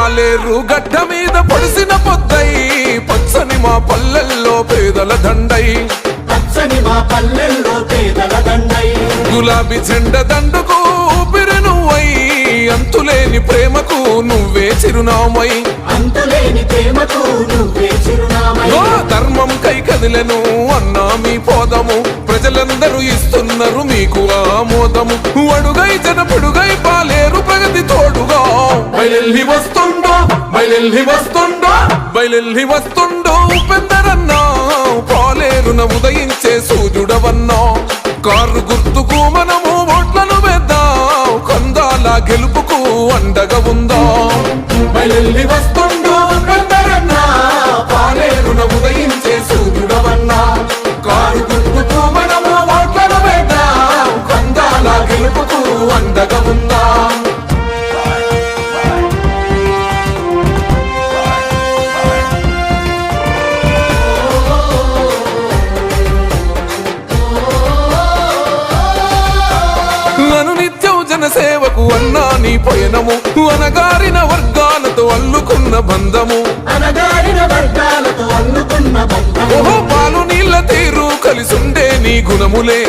ఏరు గడ్డ మీద పొడిసిన పొద్దై పచ్చని మా పల్లెల్లో పేదల దండై. పచ్చని మా పల్లెల్లో పేదల దండై. గులాబీ జెండ దండుకు ఊపిరి నువ్వై అంతులేని ప్రేమకు నువ్వే చిరునామై. అంతులేని ప్రేమకు నువ్వే చిరునామై. ధర్మం కై కదిలెను అన్నా మీ పోదము ప్రజలందరూ ఇస్తున్నారు మీకు ఆమోదము. అడుగై జనపుడుగై పాలేరు బయలెల్లి వస్తుండో బయలెల్లి వస్తుండో బయలెల్లి వస్తుండో. పెద్దరన్నా పాలేరున ఉదయించే సూర్యుడవన్నా. కారు గుర్తుకు మనము ఓట్లను వేద్దాం కందాల గెలుపుకు అండగా ఉందా. బయలెల్లి వస్తుండో పెద్దరన్నా పాలేరున ఉదయించే సూర్యుడవన్నా. కారు గుర్తుకు మనము ఓట్లను వేద్దాం కందాల గెలుపుకు అండగా ఉందా. జనసేవకు అన్నా నీ పయనము. అనగారిన వర్గాలతో అల్లుకున్న బంధము. అనగారిన వర్గాలతో అల్లుకున్న పాలు నీళ్ళ తీరు కలిసుండే నీ గుణములే.